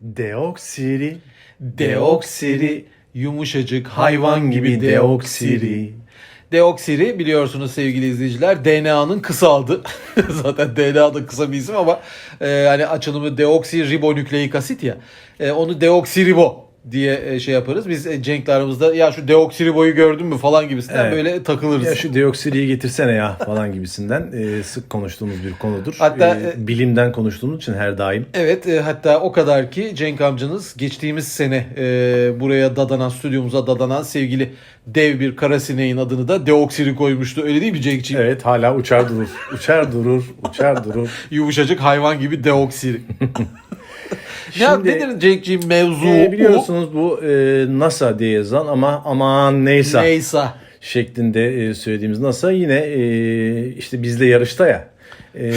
Deoksiri, Deoksiri, yumuşacık hayvan gibi deoksiri. Deoksiri biliyorsunuz sevgili izleyiciler DNA'nın kısa. Zaten DNA da kısa bir isim ama e, hani açılımı deoksiribonükleik asit ya. E, onu deoksiribo diye e, şey yaparız. Biz e, Cenk'le aramızda ya şu deoksiriboyu gördün mü falan gibisinden Evet. böyle takılırız. Ya şu deoksiriyi getirsene ya falan gibisinden e, sık konuştuğumuz bir konudur. Hatta, E, e, bilimden konuştuğumuz için her daim. Evet e, hatta o kadar ki Cenk amcanız geçtiğimiz sene e, buraya dadanan stüdyomuza dadanan sevgili dev bir kara sineğin adını da deoksiri koymuştu. Öyle değil mi Cenk'ciğim? Evet hala uçar durur. Uçar durur. Uçar durur. Yumuşacık hayvan gibi deoksiri. Şimdi- nedir Cenk'ciğim mevzu? E, biliyorsunuz bu e, NASA diye yazan ama aman neyse Neyse. şeklinde e, söylediğimiz NASA yine e, işte bizle yarışta ya. E,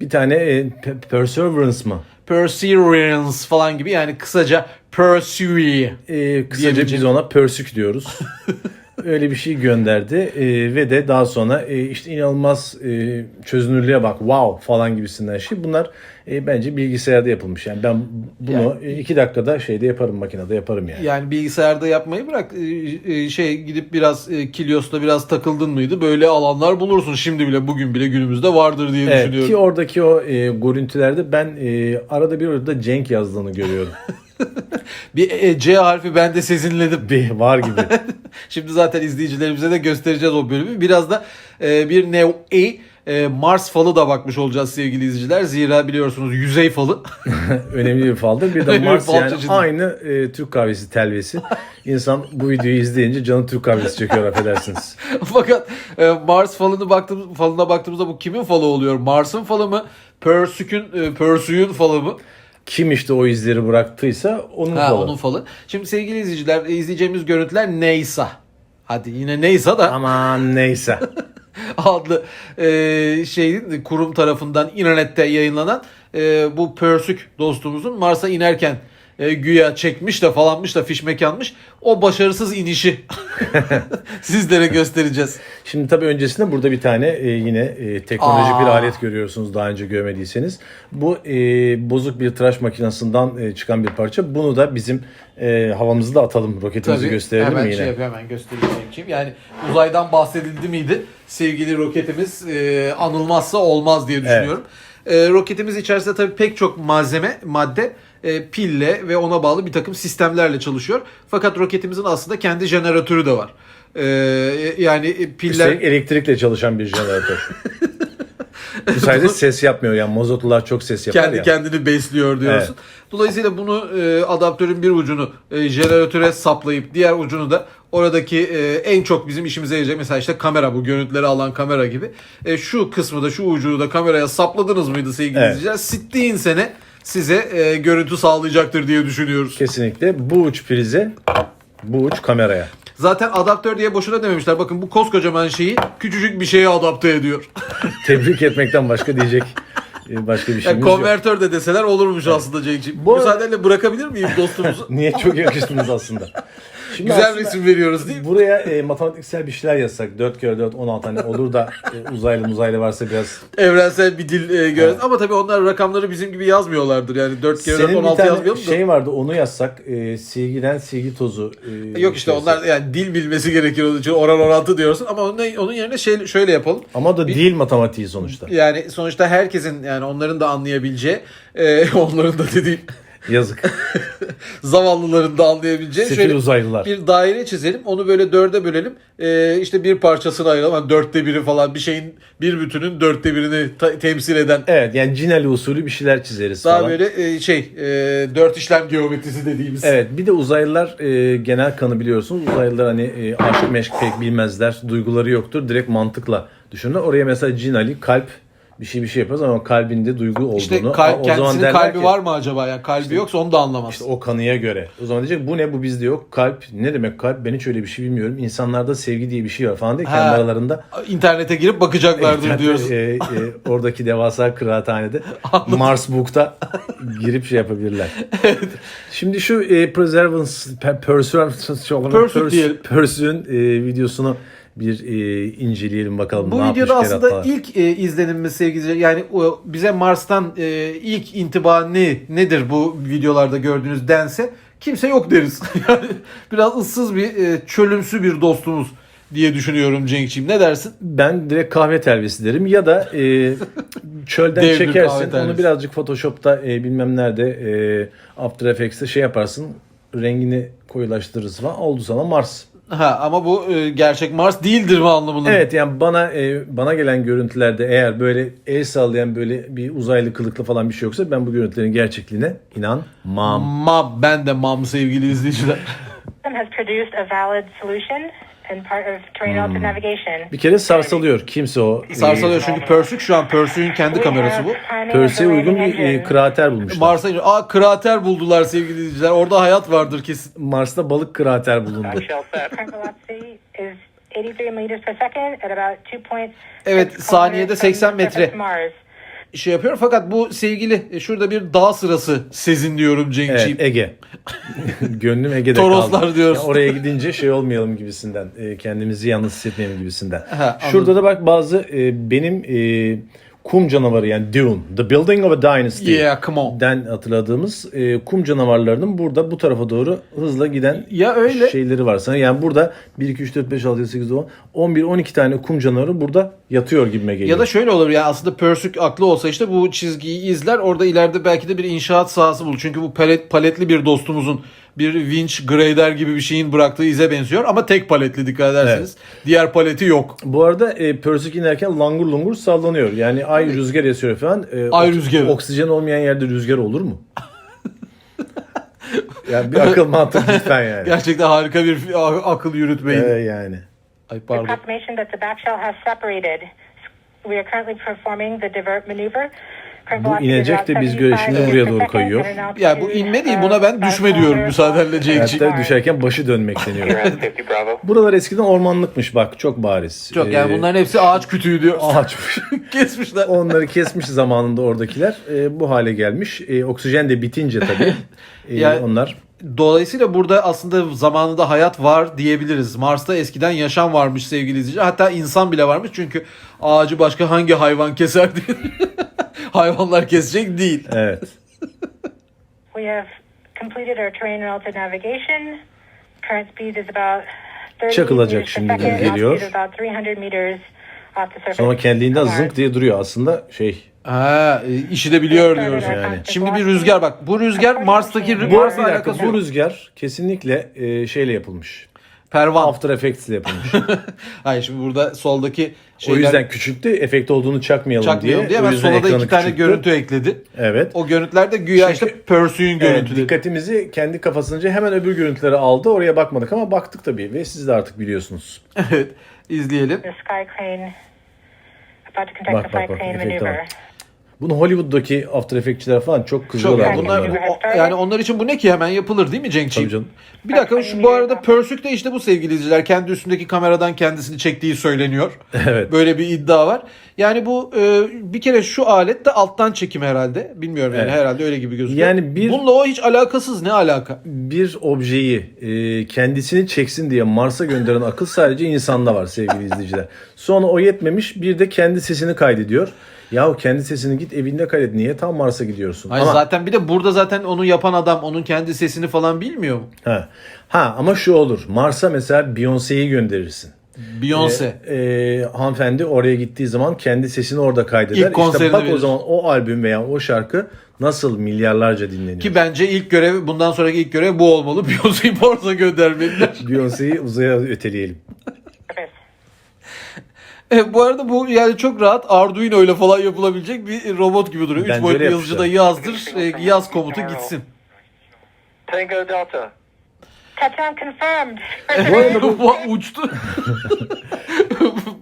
bir tane e, Pe- Perseverance mı? Perseverance falan gibi yani kısaca pursue. E, kısaca biz ona Persük diyoruz. Öyle bir şey gönderdi E, ve de daha sonra e, işte inanılmaz e, çözünürlüğe bak wow falan gibisinden şey. Bunlar e, bence bilgisayarda yapılmış. Yani ben bunu e, iki dakikada şeyde yaparım makinede yaparım yani. Yani bilgisayarda yapmayı bırak e, e, şey gidip biraz e, Kilios'ta biraz takıldın mıydı böyle alanlar bulursun. Şimdi bile bugün bile günümüzde vardır diye Evet, düşünüyorum. ki oradaki o e, görüntülerde ben e, arada bir orada Cenk yazdığını görüyorum. Bir e, C harfi ben de sezinledim. bir var gibi. Şimdi zaten izleyicilerimize de göstereceğiz o bölümü. Biraz da e, bir Neo E e, Mars falı da bakmış olacağız sevgili izleyiciler. Zira biliyorsunuz yüzey falı. Önemli bir faldır. Bir de Mars yani çeşidi. aynı e, Türk kahvesi telvesi. İnsan bu videoyu izleyince canı Türk kahvesi çekiyor affedersiniz. Fakat e, Mars falını baktığımız, falına baktığımızda bu kimin falı oluyor? Mars'ın falı mı? Persük'ün e, Persük'ün falı mı? Kim işte o izleri bıraktıysa onun Ha, falı. onun falı. Şimdi sevgili izleyiciler izleyeceğimiz görüntüler neyse. Hadi yine neyse da Aman neyse. adlı e, şeyin kurum tarafından internette yayınlanan e, bu Persük dostumuzun Mars'a inerken e, güya çekmiş de falanmış da fiş mekanmış. O başarısız inişi sizlere göstereceğiz. Şimdi tabii öncesinde burada bir tane e, yine e, teknolojik Aa. bir alet görüyorsunuz daha önce görmediyseniz. Bu e, bozuk bir tıraş makinesinden e, çıkan bir parça. Bunu da bizim e, havamızı da atalım. Roketimizi gösterelim hemen mi yine? Şey yapayım, hemen göstereyim. Yani uzaydan bahsedildi miydi? Sevgili roketimiz e, anılmazsa olmaz diye düşünüyorum. E, roketimiz içerisinde tabii pek çok malzeme, madde e, pille ve ona bağlı bir takım sistemlerle çalışıyor. Fakat roketimizin aslında kendi jeneratörü de var. E, yani e, piller Üstelik elektrikle çalışan bir jeneratör. Bu sayede ses yapmıyor yani mozotlular çok ses yapar kendi ya. kendini besliyor diyorsun. Dolayısıyla bunu e, adaptörün bir ucunu e, jeneratöre saplayıp diğer ucunu da oradaki e, en çok bizim işimize yarayacak mesela işte kamera bu görüntüleri alan kamera gibi. E, şu kısmı da şu ucu da kameraya sapladınız mıydı sevgili Evet. izleyiciler? Sittiğin sene size e, görüntü sağlayacaktır diye düşünüyoruz. Kesinlikle bu uç prize, bu uç kameraya. Zaten adaptör diye boşuna dememişler. Bakın bu koskocaman şeyi küçücük bir şeye adapte ediyor. Tebrik etmekten başka diyecek e, başka bir Yani şeyimiz yok. konvertör de deseler olurmuş aslında Cenk'ciğim. Bu- Müsaadenle bırakabilir miyim dostumuzu? Niye çok yakıştınız aslında. Şimdi Güzel aslında resim veriyoruz değil mi? Buraya e, matematiksel bir şeyler yazsak 4 kere 4 16 hani olur da e, uzaylı uzaylı varsa biraz evrensel bir dil e, göreceğiz. Ama tabii onlar rakamları bizim gibi yazmıyorlardır. Yani 4 kere 4 senin bir 16 tane yazmayalım da. şey vardı onu yazsak e, silgiden silgi tozu e, Yok işte şey onlar yazsak. yani dil bilmesi gerekir onun için oran orantı diyorsun ama onun, onun yerine şey şöyle yapalım. ama da değil matematiği sonuçta. Yani sonuçta herkesin yani onların da anlayabileceği, e, onların da dediğim Yazık. zavallıların da anlayabileceği Sefil şöyle uzaylılar. bir daire çizelim. Onu böyle dörde bölelim. E, işte bir parçasını ayıralım. Yani dörtte biri falan bir şeyin bir bütünün dörtte birini ta- temsil eden Evet yani Cinali usulü bir şeyler çizeriz daha falan. böyle e, şey e, dört işlem geometrisi dediğimiz. Evet bir de uzaylılar e, genel kanı biliyorsunuz. Uzaylılar hani e, aşk meşk pek bilmezler. Duyguları yoktur. Direkt mantıkla düşünürler. Oraya mesela Cinali kalp bir şey bir şey yaparız ama kalbinde duygu olduğunu. İşte kal- kendisinin derler kalbi ki, var mı acaba? Yani kalbi yoksa onu da anlamaz. İşte o kanıya göre. O zaman diyecek bu ne bu bizde yok. Kalp ne demek kalp ben hiç öyle bir şey bilmiyorum. İnsanlarda sevgi diye bir şey var falan diye kendi aralarında. İnternete girip bakacaklardır İnternette, diyoruz. e, e, oradaki devasa kıraathanede Mars Book'ta girip şey yapabilirler. Şimdi şu e, Perseverance, per, Perseverance, Pursuit diyelim. Pursuit'ün e, videosunu bir e, inceleyelim bakalım. Bu ne videoda aslında keratlar. ilk e, izlenimimiz sevgili yani o, bize Mars'tan e, ilk intiba ne nedir bu videolarda gördüğünüz dense kimse yok deriz. yani biraz ıssız bir e, çölümsü bir dostumuz diye düşünüyorum Cenk'ciğim. Ne dersin? Ben direkt kahve telvisi derim ya da e, çölden Dev bir çekersin onu birazcık Photoshop'ta e, bilmem nerede e, After Effects'te şey yaparsın rengini koyulaştırırız falan oldu sana Mars. Ha ama bu e, gerçek Mars değildir mi anlamında? Evet yani bana e, bana gelen görüntülerde eğer böyle el sallayan böyle bir uzaylı kılıklı falan bir şey yoksa ben bu görüntülerin gerçekliğine inanmam. Mam ben de mam sevgili izleyiciler. has produced a valid solution and part of terrain relative navigation. Bir kere sarsalıyor. Kimse o. Sarsalıyor çünkü Pörsük şu an Pörsük'ün kendi kamerası bu. the uygun bir e, krater bulmuşlar. Mars'a iniyor. Aa krater buldular sevgili izleyiciler. Orada hayat vardır kesin. Mars'ta balık krater bulundu. Current velocity is 83 meters per second at about 2.6 Evet, saniyede kilometers 80 from the surface metre. Şey yapıyor fakat bu sevgili e, şurada bir dağ sırası sezin diyorum Cenk'ciğim. Evet, Ege. Gönlüm Ege'de Toroslar kaldı. diyoruz. Ya oraya gidince şey olmayalım gibisinden. e, kendimizi yalnız hissetmeyelim gibisinden. Ha, anladım. Şurada da bak bazı e, benim kum canavarı yani Dune. The Building of a Dynasty. Yeah, come on. Den hatırladığımız e, kum canavarlarının burada bu tarafa doğru hızla giden Ya öyle. şeyleri var sana. Yani burada 1, 2, 3, 4, 5, 6, 7, 8, 10, 11, 12 tane kum canavarı burada yatıyor gibime geliyor. Ya da şöyle olur ya aslında Pörsük aklı olsa işte bu çizgiyi izler orada ileride belki de bir inşaat sahası bulur. Çünkü bu palet, paletli bir dostumuzun bir winch grader gibi bir şeyin bıraktığı ize benziyor ama tek paletli dikkat ederseniz. Diğer paleti yok. Bu arada e, Pörsük inerken langur lungur sallanıyor. Yani ay rüzgar esiyor falan. E, Ay rüzgarı. Oksijen olmayan yerde rüzgar olur mu? yani bir akıl mantık lütfen yani. Gerçekten harika bir akıl yürütmeyi. Ee, yani. Ay The pardon. confirmation that the back shell has separated. We are currently performing the divert maneuver. Bu inecek de biz 75 göre şimdi meters buraya doğru kayıyor. at an altitude Ya bu inme değil buna ben düşme diyorum müsaadenle Cenk'ciğim. Hatta düşerken başı dönmek deniyor. You're at 50 Bravo. Buralar eskiden ormanlıkmış bak çok bariz. Çok yani Ee, bunların hepsi ağaç kütüğü diyor. ağaçmış. Kesmişler. Onları kesmiş zamanında oradakiler. Ee, bu hale gelmiş. Ee, oksijen de bitince tabii. ee, Yani- onlar Dolayısıyla burada aslında zamanında hayat var diyebiliriz. Mars'ta eskiden yaşam varmış sevgili izleyiciler. Hatta insan bile varmış çünkü ağacı başka hangi hayvan keser diye. Hayvanlar kesecek değil. evet. We have completed our terrain relative navigation. Current speed is about 30 Çakılacak meters per şimdi second, geliyor. altitude about 300 meters off the surface Sonra kendiliğinden of Mars. zınk diye duruyor. Aslında şey Ha, e, işi de biliyor diyoruz. yani. Şimdi bir rüzgar bak. Bu rüzgar Mars'taki bu, Mars'la bir dakika, alakası bu yok. rüzgar kesinlikle e, şeyle yapılmış. Pervan. After Effects ile yapılmış. Hayır şimdi burada soldaki o şeyler yüzden küçülttü. Efekt olduğunu çakmayalım, çakmayalım diye O hemen yüzden sola da iki tane küçülttü. görüntü ekledi. Evet. O görüntüler de güya Çünkü- işte Evet, görüntüleri. dikkatimizi kendi kafasınca hemen öbür görüntüleri aldı. Oraya bakmadık ama baktık tabii ve siz de artık biliyorsunuz. Evet. izleyelim. The sky crane about to conduct Bak, the bak, bak, crane efekte maneuver. bak. Bunu Hollywood'daki After Effects'çiler falan çok Çok kızıyorlar. yani bunlar bu- yani onlar için bu ne ki hemen yapılır değil mi Cenk'ciğim? Tabii canım. Bir dakika şu bu arada Pörsük de işte bu sevgili izleyiciler kendi üstündeki kameradan kendisini çektiği söyleniyor. Evet. Böyle bir iddia var. Yani bu e, bir kere şu alet de alttan çekim herhalde. Bilmiyorum yani Evet. herhalde öyle gibi gözüküyor. Yani bir- Bununla o hiç alakasız ne alaka? bir objeyi e, kendisini çeksin diye Mars'a gönderen akıl sadece insanda var sevgili izleyiciler. Sonra o yetmemiş bir de kendi sesini kaydediyor. Yahu kendi sesini git evinde kaydet. Niye tam Mars'a gidiyorsun? Hayır, ama, zaten bir de burada zaten onu yapan adam onun kendi sesini falan bilmiyor mu? ha, ha, ama şu olur. Mars'a mesela Beyoncé'yi gönderirsin. Beyoncé. E, e, hanımefendi oraya gittiği zaman kendi sesini orada kaydeder. İlk işte bak verir. o zaman o albüm veya o şarkı nasıl milyarlarca dinleniyor. Ki bence ilk görev bundan sonraki ilk görev bu olmalı. Beyoncé'yi Mars'a göndermeliler. Beyoncé'yi uzaya öteleyelim. E, bu arada bu yani çok rahat Arduino ile falan yapılabilecek bir robot gibi duruyor. Üç Bence boyutlu öyle yazıcıda yazdır, e, yaz komutu gitsin. Tango Delta. Touchdown confirmed. Bu arada bu Vah, uçtu.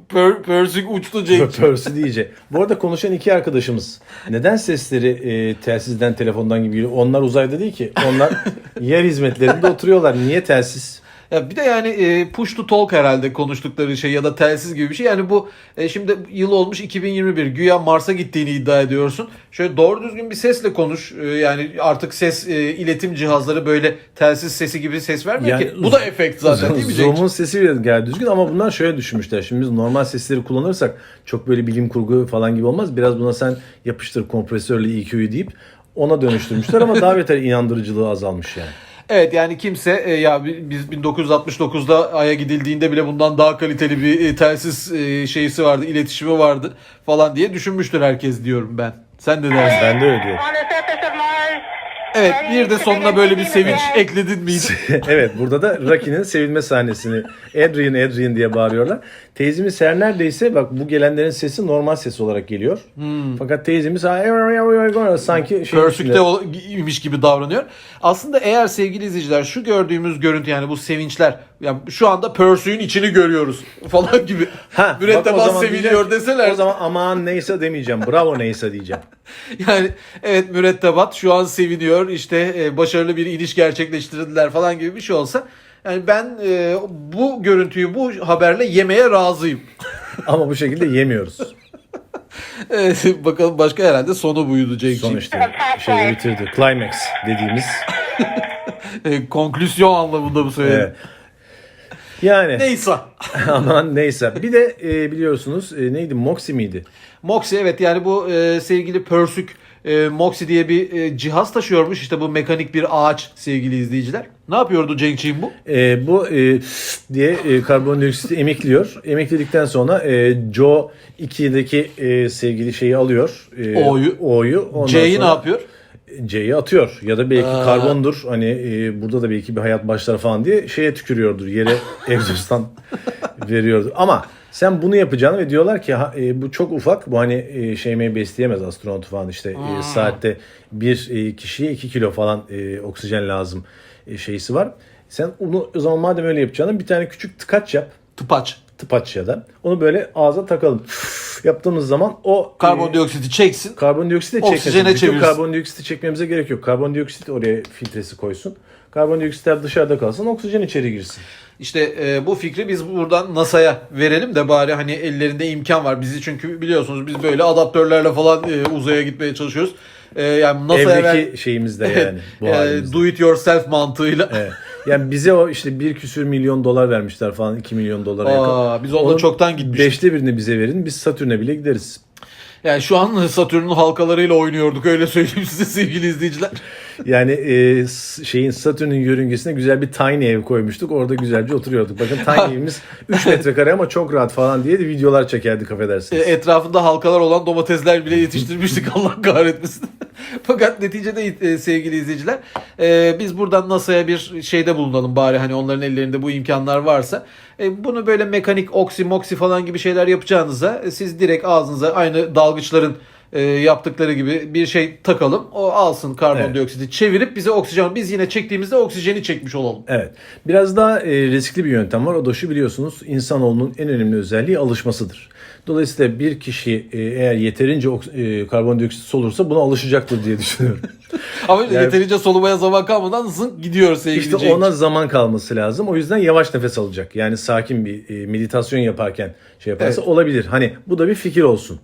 per, Persik uçtu Cenk. Percy diyece. Bu arada konuşan iki arkadaşımız. Neden sesleri e, telsizden telefondan gibi geliyor? Onlar uzayda değil ki. Onlar yer hizmetlerinde oturuyorlar. Niye telsiz? Ya bir de yani e, push to talk herhalde konuştukları şey ya da telsiz gibi bir şey. Yani bu e, şimdi yıl olmuş 2021. Güya Mars'a gittiğini iddia ediyorsun. Şöyle doğru düzgün bir sesle konuş. E, yani artık ses e, iletim cihazları böyle telsiz sesi gibi ses vermiyor Yani ki. Bu da efekt zaten değil mi Cenk? Zoom'un sesi bile geldi düzgün ama bunlar şöyle düşünmüşler. Şimdi biz normal sesleri kullanırsak çok böyle bilim kurgu falan gibi olmaz. Biraz buna sen yapıştır kompresörle EQ'yu deyip ona dönüştürmüşler ama daha beter inandırıcılığı azalmış yani. Evet yani kimse e, ya bi- biz 1969'da Ay'a gidildiğinde bile bundan daha kaliteli bir e, telsiz e, şeysi vardı, iletişimi vardı falan diye düşünmüştür herkes diyorum ben. Sen de dersin. Ben de öyle diyorum. On the surface of Mars. Evet bir de sonuna böyle bir sevinç ekledin miydi? evet burada da Rocky'nin sevilme sahnesini Adrian Adrian diye bağırıyorlar. Teyzemiz her neredeyse bak bu gelenlerin sesi normal ses olarak geliyor. Fakat teyzemiz sanki şey Pörsükte ol- imiş gibi davranıyor. Aslında eğer sevgili izleyiciler şu gördüğümüz görüntü yani bu sevinçler yani şu anda pörsüğün içini görüyoruz falan gibi. Ha, Mürettebat diyeceğim- deseler. O zaman aman neyse demeyeceğim. Bravo neyse diyeceğim. Yani evet mürettebat şu an seviniyor işte e, başarılı bir iniş gerçekleştirdiler falan gibi bir şey olsa yani ben e, bu görüntüyü bu haberle yemeye razıyım. Ama bu şekilde yemiyoruz. Evet, bakalım başka herhalde sonu buydu Cenk'ciğim. Sonuçta şeyi bitirdi. Climax dediğimiz. E, konklüsyon anlamında bu söyledim. Evet. Yani Neyse. aman neyse. Bir de e, biliyorsunuz e, neydi? Moxie miydi? Moxie evet yani bu e, sevgili Pörsük e, Moxie diye bir e, cihaz taşıyormuş. İşte bu mekanik bir ağaç sevgili izleyiciler. Ne yapıyordu Cenk'ciğim bu? E, bu e, diye e, karbondioksiti emekliyor. Emekledikten sonra e, Joe 2'deki e, sevgili şeyi alıyor. E, O'yu. O'yu. Ondan C'yi ne sonra yapıyor? C'yi atıyor. Ya da belki Aa. karbondur. Hani e, burada da belki bir hayat başlar falan diye şeye tükürüyordur. Yere egzozdan veriyordur. Ama sen bunu yapacağını ve diyorlar ki ha, e, bu çok ufak. Bu hani e, şeymeyi besleyemez astronot falan işte e, saatte bir e, kişiye 2 kilo falan e, oksijen lazım e, şeysi var. Sen onu o zaman madem öyle yapacağını bir tane küçük tıkaç yap. Tıpaç. Tıpaç ya da. Onu böyle ağza takalım. Yaptığımız zaman o Karbondioksiti çeksin. Karbondioksit de Oksijene çekmesin. Bütün çevirsin. karbondioksiti çekmemize gerek yok. Karbondioksit oraya filtresi koysun. Karbondioksitler dışarıda kalsın. Oksijen içeri girsin. İşte e, bu fikri biz buradan NASA'ya verelim de bari hani ellerinde imkan var. Bizi çünkü biliyorsunuz biz böyle adaptörlerle falan e, uzaya gitmeye çalışıyoruz. E, yani NASA'ya ver, Evdeki şeyimiz de yani. Bu e, do it yourself mantığıyla. Evet. Yani bize o işte bir küsür milyon dolar vermişler falan. 2 milyon dolara yakın. Aa, biz ondan Onun çoktan gitmiştik. Beşte birini bize verin. Biz Satürn'e bile gideriz. Yani şu an Satürn'ün halkalarıyla oynuyorduk öyle söyleyeyim size sevgili izleyiciler. Yani e, şeyin Satürn'ün yörüngesine güzel bir tiny ev koymuştuk. Orada güzelce oturuyorduk. Bakın tiny evimiz 3 metrekare ama çok rahat falan diye de videolar çekerdik E, affedersiniz. etrafında halkalar olan domatesler bile yetiştirmiştik Allah kahretmesin. Fakat neticede e, sevgili izleyiciler e, biz buradan NASA'ya bir şeyde bulunalım bari hani onların ellerinde bu imkanlar varsa. E, bunu böyle mekanik oksi moksi falan gibi şeyler yapacağınıza e, siz direkt ağzınıza aynı dalgıçların e, yaptıkları gibi bir şey takalım. O alsın karbondioksiti çevirip bize oksijen biz yine çektiğimizde oksijeni çekmiş olalım. Evet. Biraz daha e, riskli bir yöntem var. O da şu biliyorsunuz insanoğlunun en önemli özelliği alışmasıdır. Dolayısıyla bir kişi e, eğer yeterince e, karbondioksit solursa buna alışacaktır diye düşünüyorum. Ama Yani- yeterince solumaya zaman kalmadan zınk gidiyor sevgili işte Cenk. ona zaman kalması lazım. O yüzden yavaş nefes alacak. Yani sakin bir e, meditasyon yaparken şey yaparsa Evet. olabilir. Hani bu da bir fikir olsun.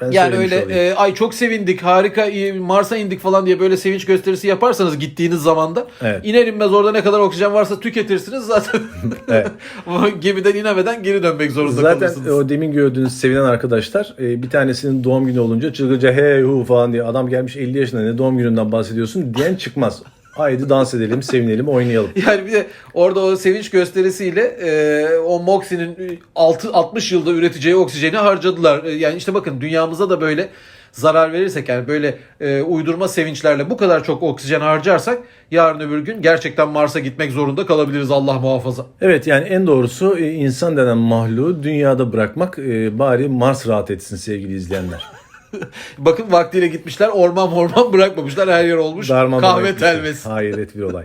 Ben Yani öyle olayım. e, ay çok sevindik harika e, Mars'a indik falan diye böyle sevinç gösterisi yaparsanız gittiğiniz zamanda Evet. iner inmez orada ne kadar oksijen varsa tüketirsiniz zaten. Evet. Gemiden inemeden geri dönmek zorunda Zaten kalırsınız. o demin gördüğünüz sevinen arkadaşlar e, bir tanesinin doğum günü olunca çılgınca hey hu falan diye adam gelmiş 50 yaşında ne doğum gününden bahsediyorsun diyen çıkmaz. Haydi dans edelim, sevinelim, oynayalım. Yani bir de orada o sevinç gösterisiyle e, o Moxi'nin 6 60 yılda üreteceği oksijeni harcadılar. E, yani işte bakın dünyamıza da böyle zarar verirsek yani böyle e, uydurma sevinçlerle bu kadar çok oksijen harcarsak yarın öbür gün gerçekten Mars'a gitmek zorunda kalabiliriz Allah muhafaza. Evet yani en doğrusu e, insan denen mahluğu dünyada bırakmak e, bari Mars rahat etsin sevgili izleyenler. Bakın vaktiyle gitmişler orman orman bırakmamışlar her yer olmuş. Darmadağın kahve telvesi. Hayret bir olay.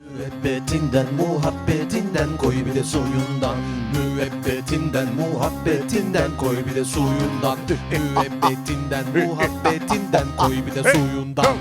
Müebbetinden muhabbetinden koy bir de suyundan. Müebbetinden muhabbetinden koy bir de suyundan. Müebbetinden muhabbetinden koy bir de suyundan